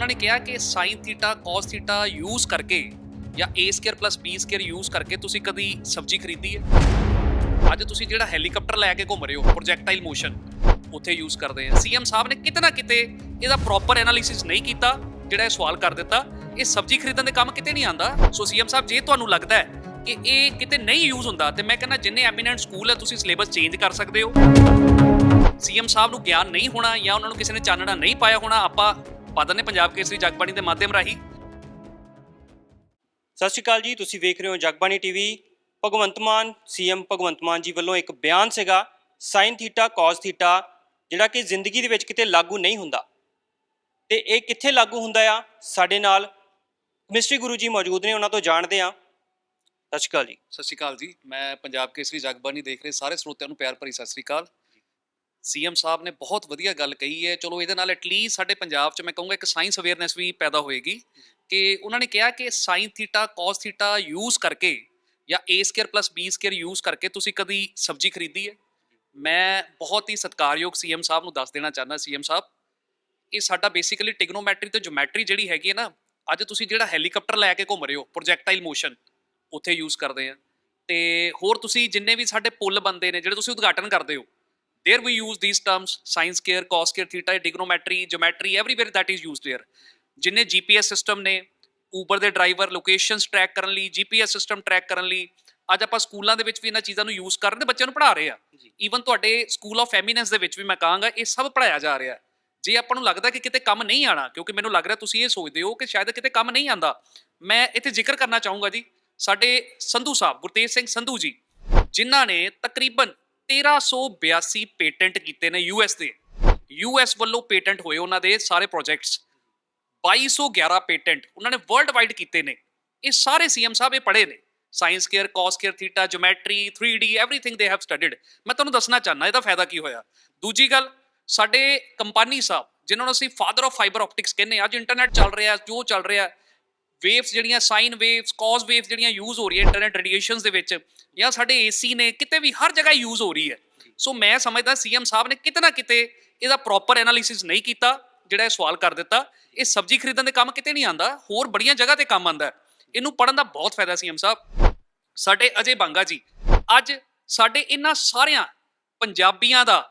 ਉਹਨਾਂ ਨੇ ਕਿਹਾ ਕਿ sin theta cos theta use ਕਰਕੇ ਜਾਂ a square b square use ਕਰਕੇ ਤੁਸੀਂ ਕਦੀ ਸਬਜ਼ੀ ਖਰੀਦੀ ਹੈ? ਅੱਜ ਤੁਸੀਂ ਜਿਹੜਾ ਹੈਲੀਕਾਪਟਰ ਲੈ ਕੇ ਘੁੰਮ ਰਹੇ ਹੋ ਪ੍ਰੋਜੈਕਟਾਈਲ ਮੋਸ਼ਨ ਉੱਥੇ ਯੂਜ਼ ਕਰਦੇ ਆ। ਸੀਐਮ ਸਾਹਿਬ ਨੇ ਕਿਤੇ ਨਾ ਕਿਤੇ ਇਹਦਾ ਪ੍ਰੋਪਰ ਐਨਾਲਿਸਿਸ ਨਹੀਂ ਕੀਤਾ, ਜਿਹੜਾ ਇਹ ਸਵਾਲ ਕਰ ਦਿੱਤਾ। ਇਹ ਸਬਜ਼ੀ ਖਰੀਦਣ ਦੇ ਕੰਮ ਕਿਤੇ ਨਹੀਂ ਆਂਦਾ ਸੋ ਸੀਐਮ ਸਾਹਿਬ, ਜੇ ਤੁਹਾਨੂੰ ਲੱਗਦਾ ਹੈ ਕਿ ਇਹ ਕਿਤੇ ਨਹੀਂ ਯੂਜ਼ ਹੁੰਦਾ, ਤੇ ਮੈਂ ਕਹਿੰਦਾ ਜਿੰਨੇ ਐਮੀਨੈਂਟ ਸਕੂਲ ਹੈ, ਤੁਸੀਂ ਸਿਲੇਬਸ ਚੇਂਜ ਕਰ ਸਕਦੇ ਹੋ। ਸੀਐਮ ਸਾਹਿਬ ਨੂੰ ਗਿਆਨ ਨਹੀਂ ਹੋਣਾ ਜਾਂ ਉਹਨਾਂ ਨੂੰ ਕਿਸੇ ਨੇ ਚਾਨਣਾ ਨਹੀਂ ਪਾਇਆ ਹੋਣਾ, ਆਪਾਂ ਪਾ ਨੇ ਪੰਜਾਬ ਕੇਸਰੀ ਜਗਬਾਣੀ ਦੇ ਮਾਧਿਅਮ ਰਾਹੀਂ। ਸਤਿ ਸ਼੍ਰੀ ਅਕਾਲ ਜੀ ਤੁਸੀਂ ਵੇਖ ਰਹੇ ਹੋ ਜਗਬਾਣੀ ਟੀਵੀ। ਭਗਵੰਤ ਮਾਨ ਸੀਐਮ ਭਗਵੰਤ ਮਾਨ ਜੀ ਵੱਲੋਂ ਇੱਕ ਬਿਆਨ ਸੀਗਾ sin ਥੀਟਾ cos ਥੀਟਾ ਜਿਹੜਾ ਕਿ ਜ਼ਿੰਦਗੀ ਦੇ ਵਿੱਚ ਕਿਤੇ ਲਾਗੂ ਨਹੀਂ ਹੁੰਦਾ। ਤੇ ਇਹ ਕਿੱਥੇ ਲਾਗੂ ਹੁੰਦਾ ਆ? ਸਾਡੇ ਨਾਲ ਮਿਸਟਰੀ ਗੁਰੂ ਜੀ ਮੌਜੂਦ ਨੇ ਉਹਨਾਂ ਤੋਂ ਜਾਣਦੇ ਆ ਸਤਿ ਸ਼੍ਰੀ ਅਕਾਲ ਜੀ। ਸਤਿ ਸ਼੍ਰੀ ਅਕਾਲ ਜੀ ਮੈਂ ਪੰਜਾਬ ਕੇਸਰੀ ਜਗਬਾਣੀ ਦੇਖ ਰਹੇ ਸਾਰੇ ਸਰੋਤਿਆਂ ਨੂੰ ਪਿਆਰ ਭਰੀ ਸਤਿ ਸ਼੍ਰੀ ਅਕਾਲ। ਸੀਐਮ ਸਾਹਿਬ ਨੇ ਬਹੁਤ ਵਧੀਆ ਗੱਲ ਕਹੀ ਹੈ। ਚਲੋ ਇਹਦੇ ਨਾਲ ਐਟਲੀਸਟ ਸਾਡੇ ਪੰਜਾਬ 'ਚ ਮੈਂ ਕਹੂੰਗਾ ਇੱਕ ਸਾਇੰਸ ਅਵੇਅਰਨੈਸ ਵੀ ਪੈਦਾ ਹੋਏਗੀ ਕਿ ਉਹਨਾਂ ਨੇ ਕਿਹਾ ਕਿ sin theta cos theta use ਕਰਕੇ ਜਾਂ a square b square use ਕਰਕੇ ਤੁਸੀਂ ਕਦੀ ਸਬਜ਼ੀ ਖਰੀਦੀ ਹੈ? ਮੈਂ ਬਹੁਤ ਹੀ ਸਤਿਕਾਰਯੋਗ ਸੀਐਮ ਸਾਹਿਬ ਨੂੰ ਦੱਸ ਦੇਣਾ ਚਾਹੁੰਦਾ ਸੀਐਮ ਸਾਹਿਬ, ਇਹ ਸਾਡਾ ਬੇਸਿਕਲੀ ਟਿਗਨੋਮੈਟਰੀ ਤੇ ਜਿਓਮੈਟਰੀ ਜਿਹੜੀ ਹੈਗੀ ਹੈ ਨਾ, ਅੱਜ ਤੁਸੀਂ ਜਿਹੜਾ ਹੈਲੀਕਾਪਟਰ ਲੈ ਕੇ ਘੁੰਮ ਰਹੇ ਹੋ ਪ੍ਰੋਜੈਕਟਾਈਲ ਮੋਸ਼ਨ ਉੱਥੇ ਯੂਜ਼ ਕਰਦੇ ਆ। ਤੇ ਹੋਰ ਤੁਸੀਂ ਜਿੰਨੇ ਵੀ ਸਾਡੇ ਪੁੱਲ ਬੰਦੇ ਨੇ, ਜਿਹੜੇ ਤੁਸੀਂ ਉਦਘਾਟਨ ਕਰਦੇ ਹੋ there we use these terms sin square cos square theta trigonometry geometry everywhere that is used there. ਜਿੰਨੇ GPS ਸਿਸਟਮ ਨੇ Uber ਦੇ ਡਰਾਈਵਰ ਲੋਕੇਸ਼ਨਸ ਟਰੈਕ ਕਰਨ ਲਈ GPS ਸਿਸਟਮ ਟਰੈਕ ਕਰਨ ਲਈ ਅੱਜ ਆਪਾਂ ਸਕੂਲਾਂ ਦੇ ਵਿੱਚ ਵੀ ਇਹਨਾਂ ਚੀਜ਼ਾਂ ਨੂੰ ਯੂਜ਼ ਕਰਨ ਦੇ ਬੱਚਿਆਂ ਨੂੰ ਪੜ੍ਹਾ ਰਹੇ ਆ ਈਵਨ ਤੁਹਾਡੇ ਸਕੂਲ ਆਫ ਐਮੀਨੈਂਸ ਦੇ ਵਿੱਚ ਵੀ ਮੈਂ ਕਹਾਂਗਾ ਇਹ ਸਭ ਪੜ੍ਹਾਇਆ ਜਾ ਰਿਹਾ ਜੇ ਆਪਾਂ ਨੂੰ ਲੱਗਦਾ ਕਿ ਕਿਤੇ ਕੰਮ ਨਹੀਂ ਆਣਾ ਕਿਉਂਕਿ ਮੈਨੂੰ ਲੱਗ ਰਿਹਾ ਤੁਸੀਂ ਇਹ ਸੋਚਦੇ ਹੋ ਕਿ ਸ਼ਾਇਦ ਕਿਤੇ ਕੰਮ ਨਹੀਂ ਆਂਦਾ ਮੈਂ ਇੱਥੇ ਜ਼ਿਕਰ ਕਰਨਾ ਚਾਹੂੰਗਾ ਜੀ ਸਾਡੇ ਸੰਧੂ ਸਾਹਿਬ ਗੁਰਤੇਜ ਸਿੰਘ ਸੰਧੂ ਜੀ ਜਿਨ੍ਹਾਂ ਨੇ ਤਕਰੀਬਨ 1382 ਪੇਟੈਂਟ ਕੀਤੇ ਨੇ ਯੂਐਸ ਦੇ ਯੂਐਸ ਵੱਲੋਂ ਪੇਟੈਂਟ ਹੋਏ ਉਹਨਾਂ ਦੇ ਸਾਰੇ ਪ੍ਰੋਜੈਕਟਸ 2211 ਪੇਟੈਂਟ ਉਹਨਾਂ ਨੇ ਵਰਲਡ ਵਾਈਡ ਕੀਤੇ ਨੇ ਇਹ ਸਾਰੇ ਸੀਐਮ ਸਾਹਿਬ ਇਹ ਪੜ੍ਹੇ ਨੇ science square cos square theta geometry 3D everything they have studied ਮੈਂ ਤੁਹਾਨੂੰ ਦੱਸਣਾ ਚਾਹਨਾ ਇਹਦਾ ਫਾਇਦਾ ਕੀ ਹੋਇਆ ਦੂਜੀ ਗੱਲ ਸਾਡੇ ਕੰਪਨੀ ਸਾਹਿਬ ਜਿਨ੍ਹਾਂ ਨੂੰ ਅਸੀਂ ਫਾਦਰ ਆਫ ਫਾਈਬਰ ਆਪਟਿਕਸ ਕਹਿੰਦੇ ਹਾਂ, ਅੱਜ ਇੰਟਰਨੈਟ ਚੱਲ ਰਿਹਾ ਜੋ ਚੱਲ ਰਿਹਾ ਵੇਵਸ ਜਿਹੜੀਆਂ ਸਾਈਨ ਵੇਵਸ ਕਾਸ ਵੇਵਸ ਜਿਹੜੀਆਂ ਯੂਜ਼ ਹੋ ਰਹੀਆਂ ਇੰਟਰਨੈਟ ਰੇਡੀਏਸ਼ਨਸ ਦੇ ਵਿੱਚ, ਜਾਂ ਸਾਡੇ ਏਸੀ ਨੇ ਕਿਤੇ ਵੀ ਹਰ ਜਗ੍ਹਾ ਯੂਜ਼ ਹੋ ਰਹੀ ਹੈ। ਸੋ ਮੈਂ ਸਮਝਦਾ ਸੀਐਮ ਸਾਹਿਬ ਨੇ ਕਿਤੇ ਨਾ ਕਿਤੇ ਇਹਦਾ ਪ੍ਰੋਪਰ ਐਨਾਲਿਸਿਸ ਨਹੀਂ ਕੀਤਾ, ਜਿਹੜਾ ਇਹ ਸਵਾਲ ਕਰ ਦਿੱਤਾ। ਇਹ ਸਬਜ਼ੀ ਖਰੀਦਣ ਦੇ ਕੰਮ ਕਿਤੇ ਨਹੀਂ ਆਂਦਾ ਹੋਰ ਬੜੀਆਂ ਜਗ੍ਹਾ ਤੇ ਕੰਮ ਆਂਦਾ ਇਹਨੂੰ ਪੜਨ ਦਾ ਬਹੁਤ ਫਾਇਦਾ ਸੀਐਮ ਸਾਹਿਬ। ਸਾਡੇ ਅਜੇ ਬਾਂਗਾ ਜੀ, ਅੱਜ ਸਾਡੇ ਇਹਨਾਂ ਸਾਰਿਆਂ ਪੰਜਾਬੀਆਂ ਦਾ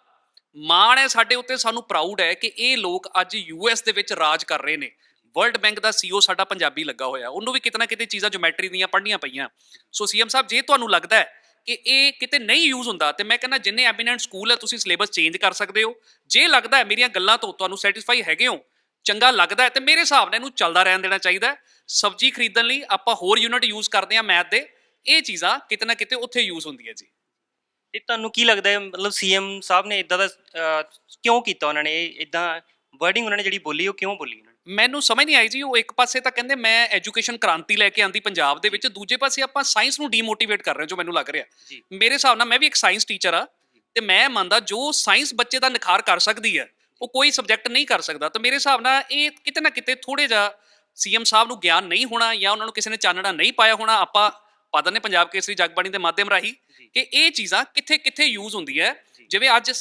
ਮਾਣ ਹੈ, ਸਾਡੇ ਉੱਤੇ ਸਾਨੂੰ ਪ੍ਰਾਊਡ ਹੈ ਕਿ ਇਹ ਲੋਕ ਅੱਜ ਯੂਐਸ ਦੇ ਵਿੱਚ ਰਾਜ ਕਰ ਰਹੇ ਨੇ। ਵਰਲਡ ਬੈਂਕ ਦਾ ਸੀਓ ਸਾਡਾ ਪੰਜਾਬੀ ਲੱਗਾ ਹੋਇਆ। ਉਹਨੂੰ ਵੀ ਕਿਤਨਾ ਕਿਤੇ ਚੀਜ਼ਾਂ ਜਿਓਮੈਟਰੀ ਦੀਆਂ ਪੜ੍ਹਨੀਆਂ ਪਈਆਂ। ਸੋ ਸੀਐਮ ਸਾਹਿਬ, ਜੇ ਤੁਹਾਨੂੰ ਲੱਗਦਾ ਹੈ ਕਿ ਇਹ ਕਿਤੇ ਨਹੀਂ ਯੂਜ਼ ਹੁੰਦਾ, ਤੇ ਮੈਂ ਕਹਿੰਦਾ ਜਿੰਨੇ ਐਬੀਨੈਂਟ ਸਕੂਲ ਹੈ, ਤੁਸੀਂ ਸਿਲੇਬਸ ਚੇਂਜ ਕਰ ਸਕਦੇ ਹੋ। ਜੇ ਲੱਗਦਾ ਹੈ ਮੇਰੀਆਂ ਗੱਲਾਂ ਤੋਂ ਤੁਹਾਨੂੰ ਸੈਟੀਸਫਾਈ ਹੈਗੇ ਹੋ, ਚੰਗਾ ਲੱਗਦਾ ਹੈ, ਤੇ ਮੇਰੇ ਹਿਸਾਬ ਨਾਲ ਇਹਨੂੰ ਚੱਲਦਾ ਰਹਿਣ ਦੇਣਾ ਚਾਹੀਦਾ ਸਬਜ਼ੀ ਖਰੀਦਣ ਲਈ ਆਪਾਂ ਹੋਰ ਯੂਨਿਟ ਯੂਜ਼ ਕਰਦੇ ਹਾਂ ਮੈਥ ਦੇ। ਇਹ ਚੀਜ਼ਾਂ ਕਿਤੇ ਨਾ ਕਿਤੇ ਉੱਥੇ ਯੂਜ਼ ਹੁੰਦੀਆਂ ਜੀ। ਤੇ ਤੁਹਾਨੂੰ ਕੀ ਲੱਗਦਾ ਹੈ, ਮਤਲਬ ਸੀਐਮ ਸਾਹਿਬ ਨੇ ਇਦਾਂ ਦਾ ਕਿਉਂ ਕੀਤਾ ਉਹਨਾਂ ਨੇ? ਇਦਾਂ ਵਰਡਿੰਗ ਉਹਨਾਂ ਨੇ ਜਿਹੜੀ ਬੋਲੀ, ਉਹ ਕਿਉਂ ਬੋਲੀ ਮੈਨੂੰ ਸਮਝ ਨਹੀਂ ਆਈ ਜੀ ਉਹ ਇੱਕ ਪਾਸੇ ਤਾਂ ਕਹਿੰਦੇ ਮੈਂ ਐਜੂਕੇਸ਼ਨ ਕ੍ਰਾਂਤੀ ਲੈ ਕੇ ਆਂਦੀ ਪੰਜਾਬ ਦੇ ਵਿੱਚ ਦੂਜੇ ਪਾਸੇ ਆਪਾਂ ਸਾਇੰਸ ਨੂੰ ਡੀਮੋਟੀਵੇਟ ਕਰ ਰਹੇ ਹਾਂ ਜੋ ਮੈਨੂੰ ਲੱਗ ਰਿਹਾ। ਮੇਰੇ ਹਿਸਾਬ ਨਾਲ ਮੈਂ ਵੀ ਇੱਕ ਸਾਇੰਸ ਟੀਚਰ ਆ ਤੇ ਮੈਂ ਮੰਨਦਾ ਜੋ ਸਾਇੰਸ ਬੱਚੇ ਦਾ ਨਿਖਾਰ ਕਰ ਸਕਦੀ ਹੈ ਉਹ ਕੋਈ ਸਬਜੈਕਟ ਨਹੀਂ ਕਰ ਸਕਦਾ। ਤਾਂ ਮੇਰੇ ਹਿਸਾਬ ਨਾਲ ਇਹ ਕਿਤੇ ਨਾ ਕਿਤੇ ਥੋੜੇ ਜਿਹਾ ਸੀਐਮ ਸਾਹਿਬ ਨੂੰ ਗਿਆਨ ਨਹੀਂ ਹੋਣਾ ਜਾਂ ਉਹਨਾਂ ਨੂੰ ਕਿਸੇ ਨੇ ਚਾਨਣਾ ਨਹੀਂ ਪਾਇਆ ਹੋਣਾ ਆਪਾਂ ਪਾ ਨੇ ਪੰਜਾਬ ਕੇਸਰੀ ਜਗਬਾਣੀ ਦੇ ਮਾਧਿਅਮ ਰਾਹੀਂ ਕਿ ਇਹ ਚੀਜ਼ਾਂ ਕਿੱਥੇ ਕਿੱਥੇ ਯੂਜ਼ ਹੁੰਦੀ ਹੈ। ਜਿਵੇਂ ਅੱਜ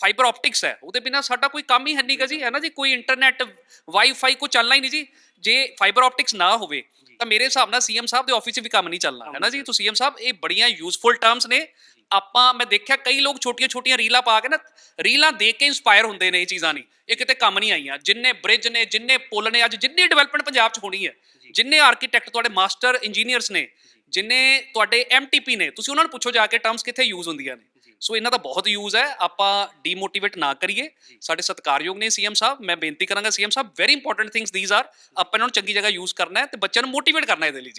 ਫਾਈਬਰ ਆਪਟਿਕਸ ਹੈ। ਉਹਦੇ ਬਿਨਾ ਸਾਡਾ ਕੋਈ ਕੰਮ ਹੀ ਹੈ ਨਹੀਂਗਾ ਜੀ। ਹੈ ਨਾ ਜੀ? ਕੋਈ ਇੰਟਰਨੈਟ ਵਾਈਫਾਈ ਕੋ ਚੱਲਣਾ ਹੀ ਨਹੀਂ ਜੀ। ਜੇ ਫਾਈਬਰ ਆਪਟਿਕਸ ਨਾ ਹੋਵੇ ਤਾਂ ਮੇਰੇ ਹਿਸਾਬ ਨਾਲ ਸੀਐਮ ਸਾਹਿਬ ਦੇ ਆਫਿਸ 'ਚ ਵੀ ਕੰਮ ਨਹੀਂ ਚੱਲਣਾ। ਹੈ ਨਾ ਜੀ? ਤਾਂ ਸੀਐਮ ਸਾਹਿਬ ਇਹ ਬੜੀਆਂ ਯੂਜ਼ਫੁਲ ਟਰਮਸ ਨੇ। ਆਪਾਂ ਮੈਂ ਦੇਖਿਆ ਕਈ ਲੋਕ ਛੋਟੀਆਂ-ਛੋਟੀਆਂ ਰੀਲਾਂ ਪਾ ਕੇ ਨਾ ਰੀਲਾਂ ਦੇਖ ਕੇ ਇਨਸਪਾਇਰ ਹੁੰਦੇ ਨੇ ਇਹ ਚੀਜ਼ਾਂ ਨਹੀਂ ਇਹ ਕਿਤੇ ਕੰਮ ਨਹੀਂ ਆਈਆਂ। ਜਿੰਨੇ ਬ੍ਰਿਜ ਨੇ ਜਿੰਨੇ ਪੁਲ ਨੇ ਅੱਜ ਜਿੰਨੀ ਡਿਵੈਲਪਮੈਂਟ ਪੰਜਾਬ 'ਚ ਹੋਣੀ ਹੈ। ਜਿੰਨੇ ਆਰਕੀਟੈਕਟ ਤੁਹਾਡੇ ਮਾਸਟਰ ਇੰਜੀਨੀਅਰਸ ਨੇ ਜਿੰਨੇ ਤੁਹਾਡੇ ਐਮਟੀਪੀ ਨੇ ਤੁਸੀਂ ਉਹਨਾਂ ਨੂੰ ਪੁੱਛੋ ਜਾ ਕੇ ਟਰਮਸ ਕਿੱਥੇ ਯੂਜ਼ ਹੁੰਦੀਆਂ ਨੇ। ਸੋ ਇਹਨਾਂ ਦਾ ਬਹੁਤ ਯੂਜ਼ ਹੈ। ਆਪਾਂ ਡੀਮੋਟੀਵੇਟ ਨਾ ਕਰੀਏ। ਸਾਡੇ ਸਤਿਕਾਰਯੋਗ ਨੇ ਸੀਐਮ ਸਾਹਿਬ। ਮੈਂ ਬੇਨਤੀ ਕਰਾਂਗਾ CM Sahib very important things these are ਆਪਾਂ ਇਹਨਾਂ ਨੂੰ ਚੰਗੀ ਜਗ੍ਹਾ ਯੂਜ਼ ਕਰਨਾ ਹੈ ਤੇ ਬੱਚਿਆਂ ਨੂੰ ਮੋਟੀਵੇਟ ਕਰਨਾ ਹੈ ਇਹਦੇ ਲਈ ਜੀ।